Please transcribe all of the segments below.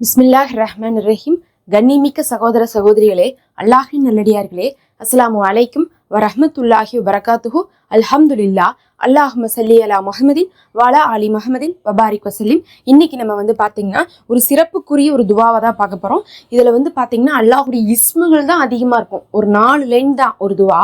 பிஸ்மில்லாஹ் ரஹ்மான் ரஹீம் கண்ணிமிக்க சகோதர சகோதரிகளே அல்லாஹின் நல்லடியார்களே அஸ்லாம் அலைக்கும். வரஹமத்துல்லாஹி வரகாத்துஹு அல்ஹம்துலில்லா அல்லாஹும சல்லி அலா முஹமதின் வாலா அலி முஹமதின் வபாரிக் வசல்லிம் இன்னைக்கு நம்ம வந்து பார்த்தீங்கன்னா ஒரு சிறப்புக்குரிய ஒரு துவாவை தான் பார்க்க போகிறோம் இதில் வந்து பார்த்தீங்கன்னா அல்லாஹுடைய இஸ்முகள் தான் அதிகமாக இருக்கும். ஒரு நாலு லைன் தான் ஒரு துவா.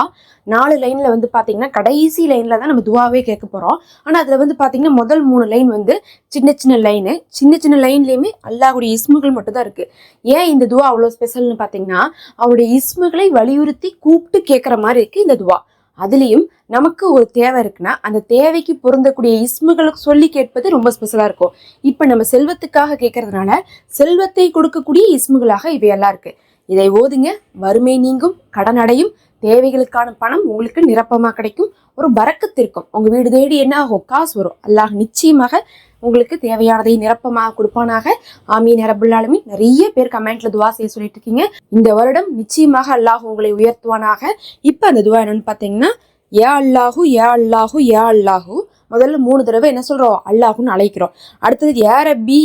நாலு லைனில் வந்து பார்த்தீங்கன்னா கடைசி லைனில் தான் நம்ம துவாவே கேட்க போகிறோம் ஆனால் அதில் வந்து பார்த்தீங்கன்னா முதல் மூணு லைன் வந்து சின்ன சின்ன லைனு சின்ன சின்ன லைன்லேயுமே அல்லாஹுடைய இஸ்முகள் மட்டும் தான் இருக்குது ஏன் இந்த துவா அவ்வளோ ஸ்பெஷல்னு பார்த்தீங்கன்னா அவருடைய இஸ்முகளை வலியுறுத்தி கூப்பிட்டு கேட்குற மாதிரி இருக்குது இந்த துவா. அதுலேயும் நமக்கு ஒரு தேவை இருக்குன்னா அந்த தேவைக்கு பொருந்தக்கூடிய இஸ்முகளுக்கு சொல்லி கேட்பது ரொம்ப ஸ்பெஷலாக இருக்கும். இப்போ நம்ம செல்வத்துக்காக கேட்கறதுனால செல்வத்தை கொடுக்கக்கூடிய இஸ்முகளாக இவையெல்லாம் இருக்கு. இதை ஓதுங்க. வறுமை நீங்கும் கடன் அடையும் தேவைகளுக்கான பணம் உங்களுக்கு நிரப்பமாக கிடைக்கும். ஒரு பறக்கத்திற்கும் உங்கள் வீடு தேடி என்ன ஆகும்? காசு வரும். அல்லாஹ் நிச்சயமாக உங்களுக்கு தேவையானதை நிரப்பமாக கொடுப்பானாக. ஆமீன். ரபுல்லாலுமே நிறைய பேர் கமெண்ட்ல துவா செய்ய சொல்லிட்டு இருக்கீங்க. இந்த வருடம் நிச்சயமாக அல்லாஹ் உங்களை உயர்த்துவானாக. இப்போ அந்த துவா என்னன்னு பார்த்தீங்கன்னா ஏ அல்லாஹு ஏ அல்லாஹு ஏ அல்லாஹு. முதல்ல மூணு தடவை என்ன சொல்கிறோம் அல்லாஹுன்னு அழைக்கிறோம். அடுத்தது ஏ ரப்பி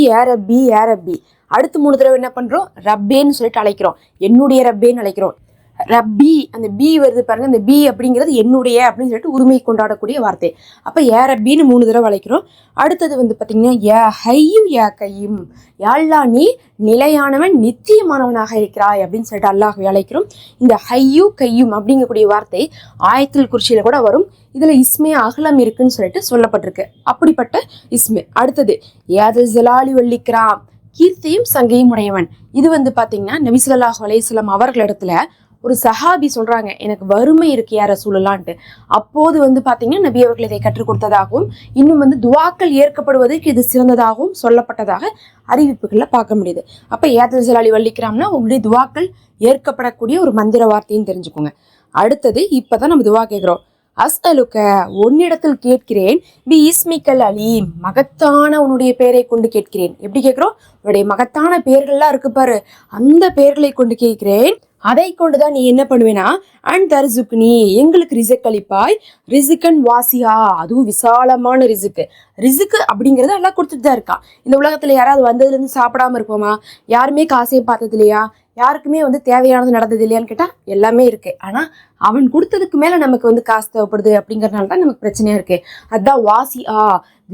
ஏ அடுத்து மூணு தடவை என்ன பண்றோம்? ரப்பேன்னு சொல்லிட்டு அழைக்கிறோம். என்னுடைய ரப்பேன்னு அழைக்கிறோம். ரப்பி அந்த பி வருது பாருங்க அந்த பி அப்படிங்கிறது என்னுடைய அப்படின்னு சொல்லிட்டு உரிமை கொண்டாடக்கூடிய வார்த்தை. அப்போ ஏ ரப்பின்னு மூணு தடவை அழைக்கிறோம். அடுத்தது வந்து பார்த்தீங்கன்னா ஏ ஹையும் ஏ கையும். யாழ்லா நீ நிலையானவன் நித்தியமானவனாக இருக்கிறாய் அப்படின்னு சொல்லிட்டு அல்லாஹ் அழைக்கிறோம். இந்த ஹையு கையும் அப்படிங்கக்கூடிய வார்த்தை ஆயத்தில் குறிச்சியில கூட வரும். இதுல இஸ்மே அகலம் இருக்குன்னு சொல்லிட்டு சொல்லப்பட்டிருக்கு. அப்படிப்பட்ட இஸ்மே. அடுத்தது ஏதல் ஜலாலி வள்ளிக்கிறாம் கீர்த்தியும் சங்கையும் உடையவன். இது வந்து பாத்தீங்கன்னா நபிசுல்லாஹ் அலையம் அவர்களிடத்துல ஒரு சஹாபி சொல்றாங்க எனக்கு வறுமை இருக்கு யார சூழலான்ட்டு அப்போது வந்து பார்த்தீங்கன்னா நபி அவர்கள் இதை கற்றுக் கொடுத்ததாகவும் இன்னும் வந்து துவாக்கள் ஏற்கப்படுவதற்கு இது சிறந்ததாகவும் சொல்லப்பட்டதாக அறிவிப்புகளில் பார்க்க முடியுது. அப்போ ஏத்தல் ஜலாலி வள்ளிக்கிறாம்னா உங்களுடைய துவாக்கள் ஏற்கப்படக்கூடிய ஒரு மந்திர வார்த்தையும் தெரிஞ்சுக்கோங்க. அடுத்தது இப்பதான் நம்ம துவா கேட்குறோம் அஸ்அலுக்க உன்னிடத்தில் கேட்கிறேன் பி இஸ்மிக்கல் அலீம் மகத்தான உன்னுடைய பெயரை கொண்டு கேட்கிறேன். எப்படி கேட்குறோம்? உன்னுடைய மகத்தான பெயர்கள்லாம் இருக்கு பாரு. அந்த பெயர்களை கொண்டு கேட்கிறேன். அதை கொண்டுதான் நீ என்ன பண்ணுவேனா? அண்ட் தரிசுக்கு நீ எங்களுக்கு ரிசக் அளிப்பாய். ரிசுக்கன் வாசியா. அதுவும் விசாலமான ரிசுக்கு. ரிசுக்கு அப்படிங்கிறது எல்லாம் கொடுத்துட்டு தான் இருக்கான். இந்த உலகத்தில் யாராவது வந்ததுலேருந்து சாப்பிடாம இருப்போமா? யாருமே காசையும் பார்த்தது இல்லையா யாருக்குமே வந்து தேவையானது நடந்தது இல்லையான்னு கேட்டால் எல்லாமே இருக்கு. ஆனால் அவன் கொடுத்ததுக்கு மேலே நமக்கு வந்து காசு தேவைப்படுது அப்படிங்கிறனால தான் நமக்கு பிரச்சனையாக இருக்கு. அதுதான் வாசி ஆ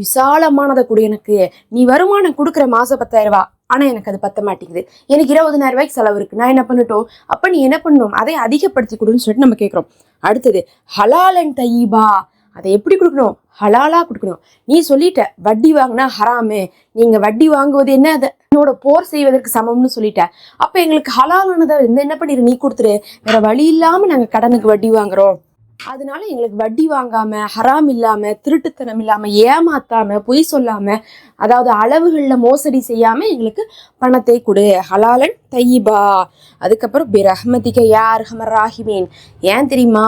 விசாலமானதை கொடு எனக்கு. நீ வருமானம் கொடுக்குற மாதம் பத்தாயிரம் ரூபா. ஆனால் எனக்கு அது பத்த மாட்டேங்குது. எனக்கு இருபதனாயிரம் ரூபாய்க்கு செலவு இருக்குது நான் என்ன பண்ணட்டும்? அப்போ நீ என்ன பண்ணணும்? அதை அதிகப்படுத்தி கொடுன்னு சொல்லிட்டு நம்ம கேட்குறோம் அடுத்தது ஹலால் அண்ட் அதை எப்படி கொடுக்கணும்? ஹலாலா கொடுக்கணும். நீ சொல்லிட்ட வட்டி வாங்கினா ஹராமு. நீங்கள் வட்டி வாங்குவது என்ன அதை? என்னோட போர் செய்வதற்கு சமம்னு சொல்லிட்ட. அப்போ எங்களுக்கு ஹலாலானதை வந்து என்ன பண்ணிரு? நீ கொடுத்துரு. வேற வழி இல்லாமல் நாங்கள் கடனுக்கு வட்டி வாங்குறோம். அதனால எங்களுக்கு வட்டி வாங்காம ஹராம் இல்லாம திருட்டுத்தனம் இல்லாம ஏமாத்தாம பொய் சொல்லாம அதாவது அளவுகளில் மோசடி செய்யாம எங்களுக்கு பணத்தை கொடு. ஹலாலன் தையீபா. அதுக்கப்புறம் பி ரஹ்மதிக்க யார் ரஹமர் ராஹிமீன். ஏன் தெரியுமா?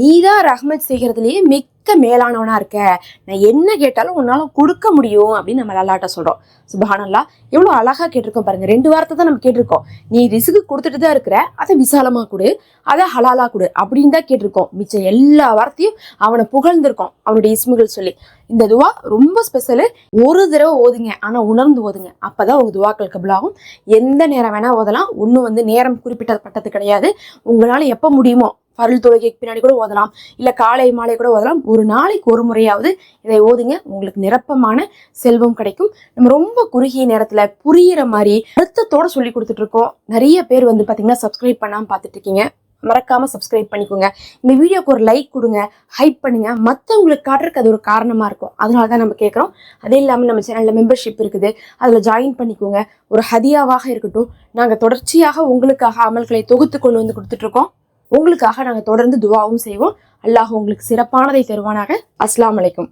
நீ தான் ரஹ்மத் செய்கிறதுலேயே மிக்க மேலானவனா இருக்க. நான் என்ன கேட்டாலும் உன்னால கொடுக்க முடியும் அப்படின்னு நம்ம அல்லாட்ட சொல்றோம். சுபஹானல்லா எவ்வளோ அழகா கேட்டிருக்கோம் பாருங்க. ரெண்டு வார்த்தை தான் நம்ம கேட்டிருக்கோம். நீ ரிசுக்கு கொடுத்துட்டு தான் இருக்கிற அதை விசாலமா கொடு. அதை ஹலாலா கொடு அப்படின்னு தான் கேட்டிருக்கோம். மிச்சம் எல்லா வார்த்தையும் அவனை புகழ்ந்திருக்கோம். அவனுடைய இஸ்முகள் சொல்லி. இந்த துவா ரொம்ப ஸ்பெஷலு ஒரு தடவை ஓதுங்க ஆனா உணர்ந்து ஓதுங்க. அப்பதான் உங்க துவாக்கள் கபிலாகும் எந்த நேரம் வேணா ஓதலாம். ஒன்றும் வந்து நேரம் குறிப்பிட்டப்பட்டது கிடையாது. உங்களால எப்போ முடியுமோ பருள் தொழுகைக்கு பின்னாடி கூட ஓதலாம். இல்லை காலை மாலை கூட ஓதலாம். ஒரு நாளைக்கு ஒரு முறையாவது இதை ஓதுங்க. உங்களுக்கு நிரப்பமான செல்வம் கிடைக்கும். நம்ம ரொம்ப குறுகிய நேரத்தில் புரியிற மாதிரி அர்த்தத்தோட சொல்லி கொடுத்துட்டு இருக்கோம். நிறைய பேர் வந்து பார்த்தீங்கன்னா சப்ஸ்கிரைப் பண்ணாமல் பார்த்துட்டு இருக்கீங்க மறக்காம சப்ஸ்கிரைப் பண்ணிக்கோங்க. இந்த வீடியோக்கு ஒரு லைக் கொடுங்க. ஹைப் பண்ணுங்க. மற்றவங்களுக்கு காட்டுறதுக்கு அது ஒரு காரணமா இருக்கும். அதனால தான் நம்ம கேட்குறோம் அதே இல்லாமல் நம்ம சேனல்ல மெம்பர்ஷிப் இருக்குது. அதில் ஜாயின் பண்ணிக்கோங்க. ஒரு ஹதியாவாக இருக்கட்டும். நாங்கள் தொடர்ச்சியாக உங்களுக்காக அமல்களை தொகுத்து கொண்டு வந்து கொடுத்துட்ருக்கோம். உங்களுக்காக நாங்கள் தொடர்ந்து துவாவும் செய்வோம். அல்லாஹ் உங்களுக்கு சிறப்பானதை தருவானாக. அஸ்லாம் அலைக்கும்.